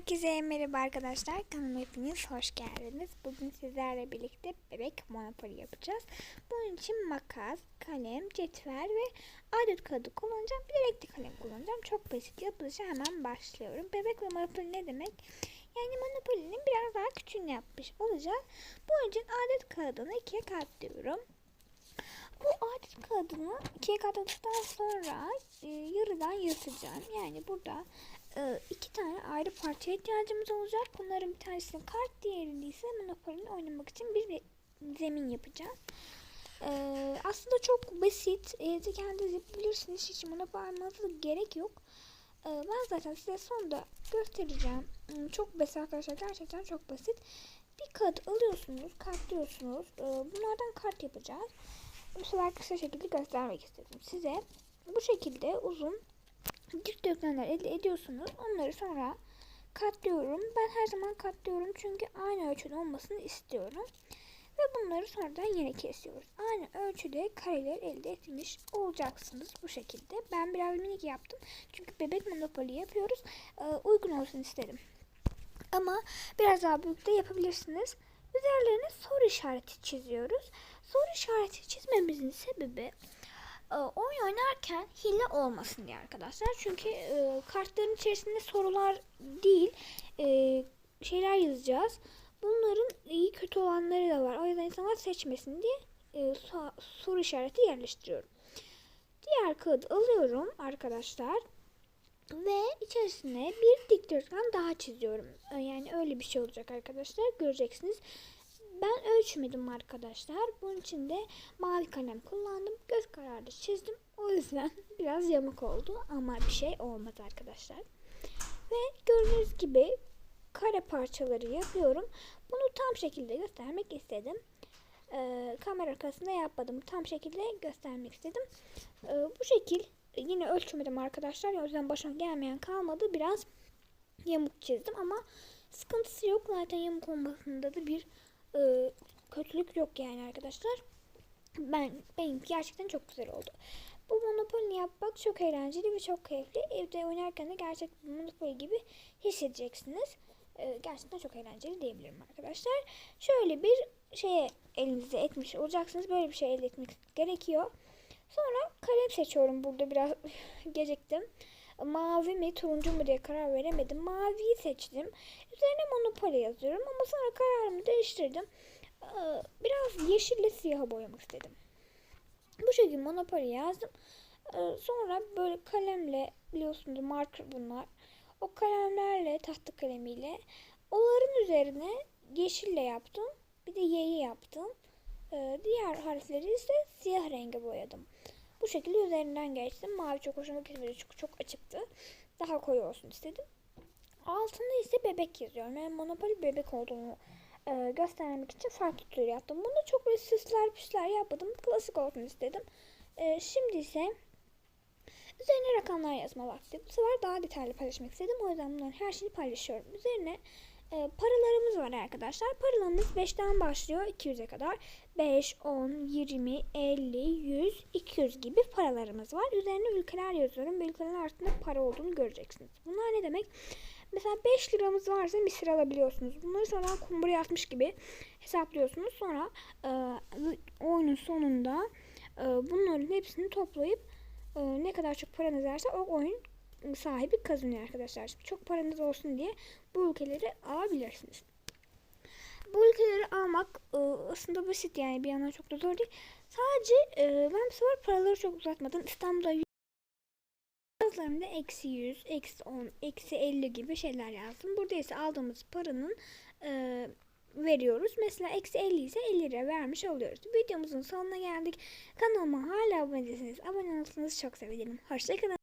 Herkese merhaba arkadaşlar. Kanalıma hepiniz hoş geldiniz. Bugün sizlerle birlikte bebek monopoli yapacağız. Bunun için makas, kalem, cetvel ve adet kağıdı kullanacağım. Bir renkli kalem kullanacağım. Çok basit yapılışa hemen başlıyorum. Bebek ve monopoli ne demek? Yani monopolinin biraz daha küçüğünü yapmış olacağız. Bunun için adet kağıdını ikiye katlıyorum. Bu adet kağıdını ikiye katladıktan sonra e, yarıdan yırtacağım. Yani burada iki tane ayrı parçaya ihtiyacımız olacak. Bunların bir tanesini kart, diğerini ise Monopoly'ni oynamak için bir zemin yapacağız. E, aslında çok basit. Evde kendiniz yapabilirsiniz. Hiç Monopoly almanıza gerek yok. E, ben zaten size sonunda göstereceğim. Hmm, Çok basit arkadaşlar. Gerçekten çok basit. Bir kağıt alıyorsunuz, katlıyorsunuz. E, bunlardan kart yapacağız. Bu kısa şekilde göstermek istedim size. Bu şekilde uzun dikdörtgenler elde ediyorsunuz. Onları sonra katlıyorum. Ben her zaman katlıyorum çünkü aynı ölçüde olmasını istiyorum. Ve bunları sonradan yine kesiyoruz. Aynı ölçüde kareler elde etmiş olacaksınız bu şekilde. Ben biraz minik yaptım. Çünkü bebek monopoli yapıyoruz. Ee, uygun olsun istedim. Ama biraz daha büyük de yapabilirsiniz. Üzerlerine soru işareti çiziyoruz. Soru işareti çizmemizin sebebi e, oyun oynarken hile olmasın diye arkadaşlar. Çünkü e, kartların içerisinde sorular değil e, şeyler yazacağız. Bunların iyi kötü olanları da var. O yüzden insanlar seçmesin diye e, so- soru işareti yerleştiriyorum. Diğer kağıdı alıyorum arkadaşlar. Ve içerisine bir dikdörtgen daha çiziyorum. E, Yani öyle bir şey olacak arkadaşlar. Göreceksiniz. Ben ölçmedim arkadaşlar. Bunun için de mavi kalem kullandım. Göz kararı çizdim. O yüzden biraz yamuk oldu. Ama bir şey olmaz arkadaşlar. Ve gördüğünüz gibi kare parçaları yapıyorum. Bunu tam şekilde göstermek istedim. Ee, kamera arkasında yapmadım. Tam şekilde göstermek istedim. Ee, bu şekil yine ölçmedim arkadaşlar. O yüzden başıma gelmeyen kalmadı. Biraz yamuk çizdim ama sıkıntısı yok. Zaten yamuk olmasında da bir e, kötülük yok yani arkadaşlar. Ben benim gerçekten çok güzel oldu. Bu Monopoly yapmak çok eğlenceli ve çok keyifli. Evde oynarken de gerçek Monopoly gibi hissedeceksiniz. E, gerçekten çok eğlenceli diyebilirim arkadaşlar. Şöyle bir şeye elinize etmiş olacaksınız. Böyle bir şey elde etmek gerekiyor. Sonra kalem seçiyorum. Burada biraz geciktim. Mavi mi turuncu mu diye karar veremedim. Maviyi seçtim. Üzerine Monopoly yazıyorum ama sonra kararımı değiştirdim. Ee, Biraz yeşille siyaha boyamak istedim. Bu şekilde Monopoly yazdım. Ee, Sonra böyle kalemle biliyorsunuz marker bunlar. O kalemlerle tahta kalemiyle onların üzerine yeşille yaptım. Bir de Y'yi yaptım. Ee, Diğer harfleri ise siyah renge boyadım. Bu şekilde üzerinden geçtim. Mavi çok hoşuma gitmedi çünkü çok açıktı. Daha koyu olsun istedim. Altında ise bebek yazıyorum. Yani Monopoly bebek olduğunu e, göstermek için farklı tür yaptım. Bunda çok böyle süsler püsler yapmadım. Klasik olsun istedim. E, şimdi ise üzerine rakamlar yazma vakti. Bu sefer daha detaylı paylaşmak istedim. O yüzden bunların her şeyi paylaşıyorum. Üzerine e, paralarımız var arkadaşlar. Paralarımız 5'ten başlıyor 200'e kadar. 5, 10, 20, 50, 100, 200 gibi paralarımız var. Üzerine ülkeler yazıyorum. Bu ülkelerin altında para olduğunu göreceksiniz. Bunlar ne demek? Mesela 5 liramız varsa Mısır alabiliyorsunuz. Bunları sonra kumbara yapmış gibi hesaplıyorsunuz. Sonra e, oyunun sonunda e, bunların hepsini toplayıp e, ne kadar çok paranız varsa o oyun sahibi kazanıyor arkadaşlar. Çok paranız olsun diye bu ülkeleri alabilirsiniz. Bu ülkeleri almak e, aslında basit yani bir yandan çok da zor değil. Sadece e, ben bu sefer paraları çok uzatmadım. İstanbul'da Bazılarında eksi 100, eksi 10, eksi 50 gibi şeyler yazdım. Burada ise aldığımız paranın e, veriyoruz. Mesela eksi 50 ise 50 lira vermiş oluyoruz. Videomuzun sonuna geldik. Kanalıma hala abone değilseniz abone olursanız çok sevinirim. Hoşçakalın.